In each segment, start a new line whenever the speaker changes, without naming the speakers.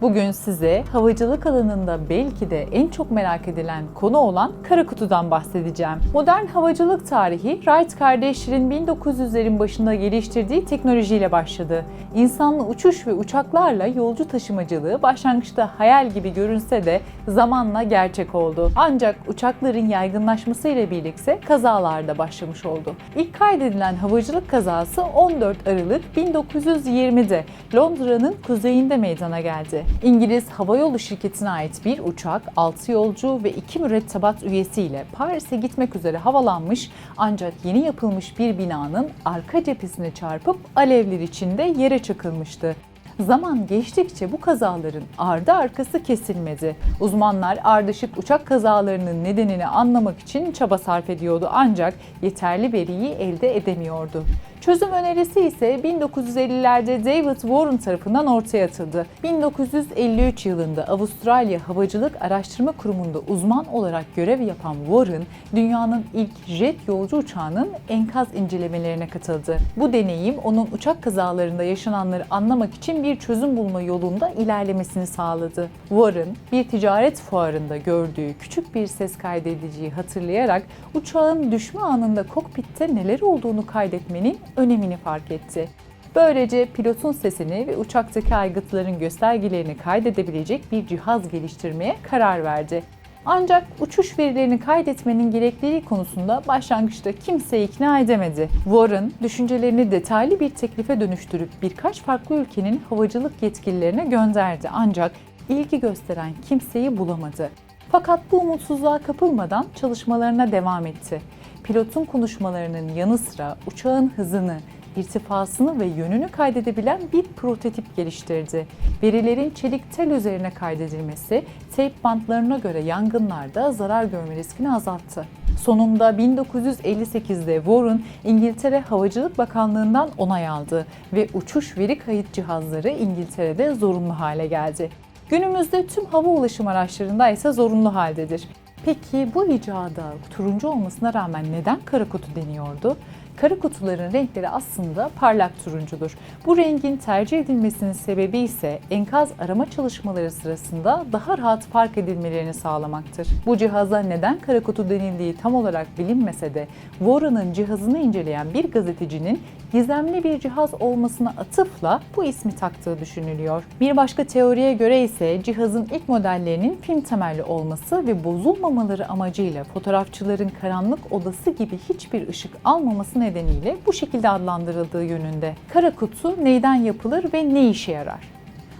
Bugün size havacılık alanında belki de en çok merak edilen konu olan kara kutudan bahsedeceğim. Modern havacılık tarihi Wright kardeşlerin 1900'lerin başında geliştirdiği teknolojiyle başladı. İnsanlı uçuş ve uçaklarla yolcu taşımacılığı başlangıçta hayal gibi görünse de zamanla gerçek oldu. Ancak uçakların yaygınlaşmasıyla birlikte kazalar da başlamış oldu. İlk kaydedilen havacılık kazası 14 Aralık 1920'de Londra'nın kuzeyinde meydana geldi. İngiliz havayolu şirketine ait bir uçak 6 yolcu ve 2 mürettebat üyesiyle Paris'e gitmek üzere havalanmış ancak yeni yapılmış bir binanın arka cephesine çarpıp alevler içinde yere çakılmıştı. Zaman geçtikçe bu kazaların ardı arkası kesilmedi. Uzmanlar ardışık uçak kazalarının nedenini anlamak için çaba sarf ediyordu ancak yeterli veriyi elde edemiyordu. Çözüm önerisi ise 1950'lerde David Warren tarafından ortaya atıldı. 1953 yılında Avustralya Havacılık Araştırma Kurumu'nda uzman olarak görev yapan Warren, dünyanın ilk jet yolcu uçağının enkaz incelemelerine katıldı. Bu deneyim onun uçak kazalarında yaşananları anlamak için bir çözüm bulma yolunda ilerlemesini sağladı. Warren, bir ticaret fuarında gördüğü küçük bir ses kaydediciyi hatırlayarak uçağın düşme anında kokpitte neler olduğunu kaydetmenin önemini fark etti. Böylece pilotun sesini ve uçaktaki aygıtların göstergelerini kaydedebilecek bir cihaz geliştirmeye karar verdi. Ancak uçuş verilerini kaydetmenin gerekliliği konusunda başlangıçta kimse ikna edemedi. Warren, düşüncelerini detaylı bir teklife dönüştürüp birkaç farklı ülkenin havacılık yetkililerine gönderdi ancak ilgi gösteren kimseyi bulamadı. Fakat bu umutsuzluğa kapılmadan çalışmalarına devam etti. Pilotun konuşmalarının yanı sıra uçağın hızını, irtifasını ve yönünü kaydedebilen bir prototip geliştirdi. Verilerin çelik tel üzerine kaydedilmesi, teyp bantlarına göre yangınlarda zarar görme riskini azalttı. Sonunda 1958'de Warren İngiltere Havacılık Bakanlığı'ndan onay aldı ve uçuş veri kayıt cihazları İngiltere'de zorunlu hale geldi. Günümüzde tüm hava ulaşım araçlarında ise zorunlu haldedir. Peki bu icada turuncu olmasına rağmen neden kara kutu deniyordu? Kara kutuların renkleri aslında parlak turuncudur. Bu rengin tercih edilmesinin sebebi ise enkaz arama çalışmaları sırasında daha rahat fark edilmelerini sağlamaktır. Bu cihaza neden kara kutu denildiği tam olarak bilinmese de Warren'ın cihazını inceleyen bir gazetecinin gizemli bir cihaz olmasına atıfla bu ismi taktığı düşünülüyor. Bir başka teoriye göre ise cihazın ilk modellerinin film temelli olması ve bozulmamaları amacıyla fotoğrafçıların karanlık odası gibi hiçbir ışık almaması nedeniyle bu şekilde adlandırıldığı yönünde. Kara kutu neyden yapılır ve ne işe yarar?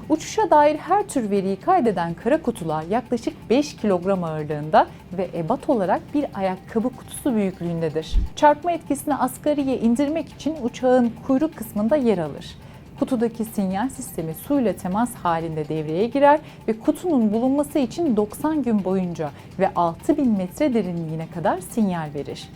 Uçuşa dair her tür veriyi kaydeden kara kutular yaklaşık 5 kilogram ağırlığında ve ebat olarak bir ayakkabı kutusu büyüklüğündedir. Çarpma etkisini asgariye indirmek için uçağın kuyruk kısmında yer alır. Kutudaki sinyal sistemi suyla temas halinde devreye girer ve kutunun bulunması için 90 gün boyunca ve 6000 metre derinliğine kadar sinyal verir.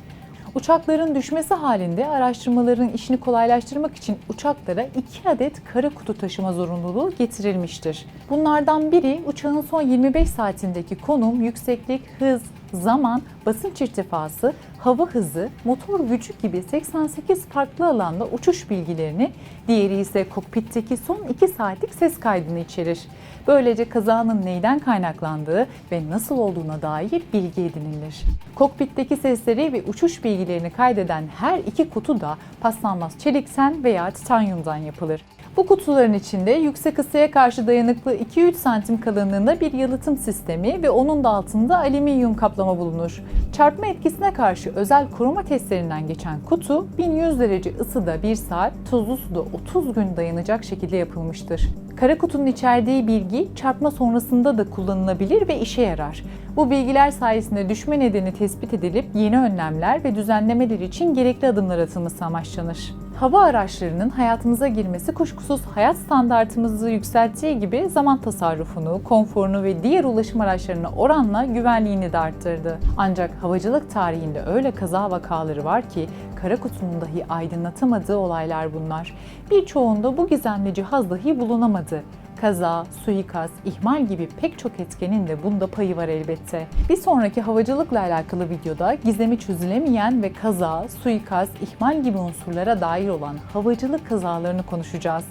Uçakların düşmesi halinde araştırmaların işini kolaylaştırmak için uçaklara 2 adet kara kutu taşıma zorunluluğu getirilmiştir. Bunlardan biri uçağın son 25 saatindeki konum, yükseklik, hız, zaman, basınç irtifası, hava hızı, motor gücü gibi 88 farklı alanda uçuş bilgilerini, diğeri ise kokpitteki son 2 saatlik ses kaydını içerir. Böylece kazanın neyden kaynaklandığı ve nasıl olduğuna dair bilgi edinilir. Kokpitteki sesleri ve uçuş bilgilerini kaydeden her iki kutu da paslanmaz çelikten veya titanyumdan yapılır. Bu kutuların içinde yüksek ısıya karşı dayanıklı 2-3 santim kalınlığında bir yalıtım sistemi ve onun da altında alüminyum kaplama bulunur. Çarpma etkisine karşı özel koruma testlerinden geçen kutu 1100 derece ısıda 1 saat, tuzlu suda 30 gün dayanacak şekilde yapılmıştır. Kara kutunun içerdiği bilgi çarpma sonrasında da kullanılabilir ve işe yarar. Bu bilgiler sayesinde düşme nedeni tespit edilip yeni önlemler ve düzenlemeler için gerekli adımlar atılması amaçlanır. Hava araçlarının hayatımıza girmesi kuşkusuz hayat standartımızı yükselttiği gibi zaman tasarrufunu, konforunu ve diğer ulaşım araçlarına oranla güvenliğini de arttırdı. Ancak havacılık tarihinde öyle kaza vakaları var ki kara kutunun dahi aydınlatamadığı olaylar bunlar. Birçoğunda bu gizemli cihaz dahi bulunamadı. Kaza, suikast, ihmal gibi pek çok etkenin de bunda payı var elbette. Bir sonraki havacılıkla alakalı videoda gizemi çözülemeyen ve kaza, suikast, ihmal gibi unsurlara dair olan havacılık kazalarını konuşacağız.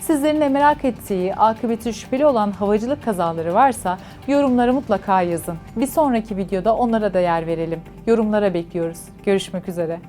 Sizlerin de merak ettiği, akıbeti şüpheli olan havacılık kazaları varsa yorumlara mutlaka yazın. Bir sonraki videoda onlara da yer verelim. Yorumlara bekliyoruz. Görüşmek üzere.